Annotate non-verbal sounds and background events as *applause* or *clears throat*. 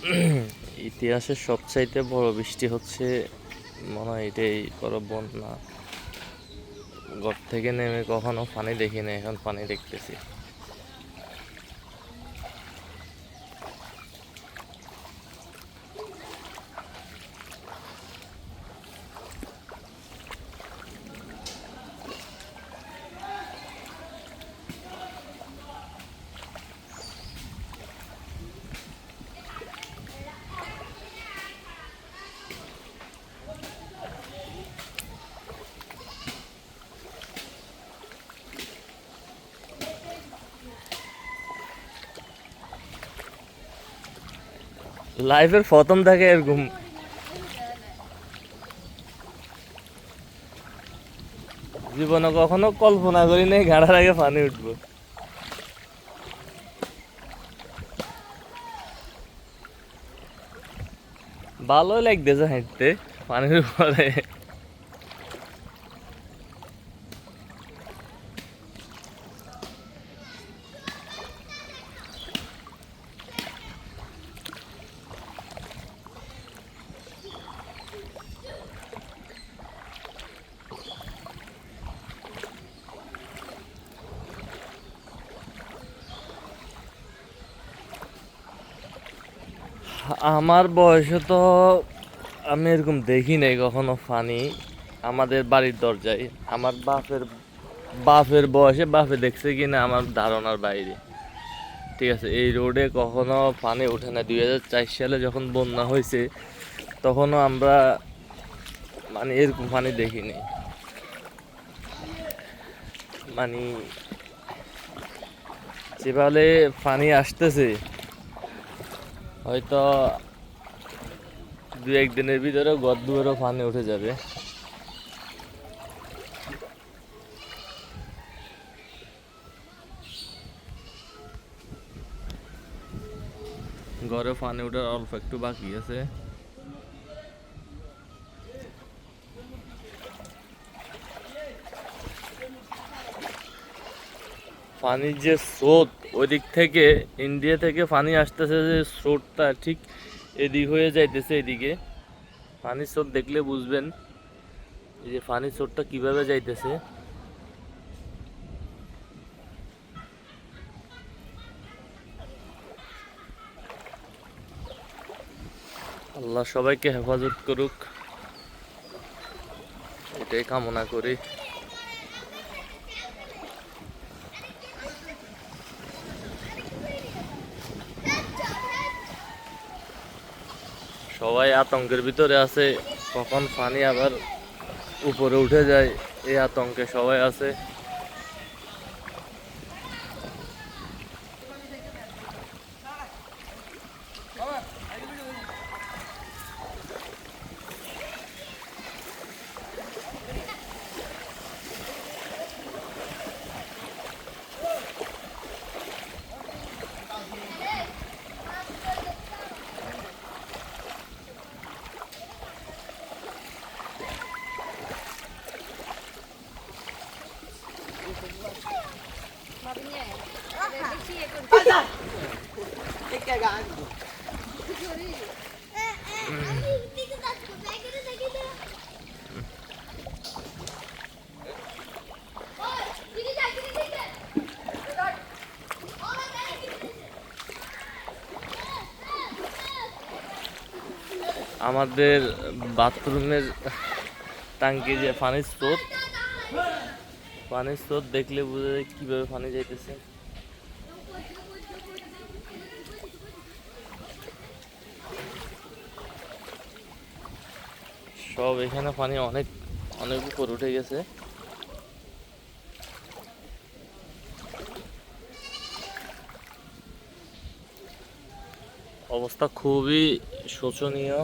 *clears throat* ইতিহাসের সবচাইতে বড় বৃষ্টি হচ্ছে, মনে হয় এটাই বড় বন্যা ঘর থেকে নেমে কখনো পানি দেখিনি এখন পানি দেখতেছি। লাইফের প্রথম থাকে এরকম জীবনে কখনো কল্পনা করি নাই গাড়ার আগে পানি উঠবো। ভালোই লাগতেছে হাঁটতে, পানির উপরে। আমার বয়সে তো আমি এরকম দেখি নাই কখনো পানি আমাদের বাড়ির দরজায়। আমার বাপের বাপের বয়সে বাপে দেখছে কি না আমার ধারণার বাইরে। ঠিক আছে, এই রোডে কখনো পানি ওঠে না। দুই হাজার চার সালে যখন বন্যা হয়েছে, তখনও আমরা মানে এরকম পানি দেখিনি মানে যেভাবে পানি আসতেছে হয়তো দু একদিনের ভিতরে গদ্দুয়েরও ফানে উঠে যাবে। ঘরে পানি ওঠার অল্প একটু বাকি আছে। পানির যে স্রোত ওই দিক থেকে ইন্ডিয়া থেকে পানি আসতেছে যে স্রোতটা, ঠিক এদিক হয়ে যাইতেছে এদিকে। পানির স্রোত দেখলে বুঝবেন এই যে পানির স্রোতটা কীভাবে যাইতেছে। আল্লাহ সবাইকে হেফাজত করুক। এটাই কামনা করি। সবাই আতঙ্কের ভিতরে আছে কখন পানি আবার উপরে উঠে যায় এই আতঙ্কে সবাই আছে। আমাদের বাথরুমের টাঙ্কি যে পানির স্রোত পানির স্রোত দেখলে বোঝা যায় কীভাবে পানি যাইতেছে। সব এখানে পানি অনেক অনেক উপর উঠে গেছে। অবস্থা খুবই শোচনীয়।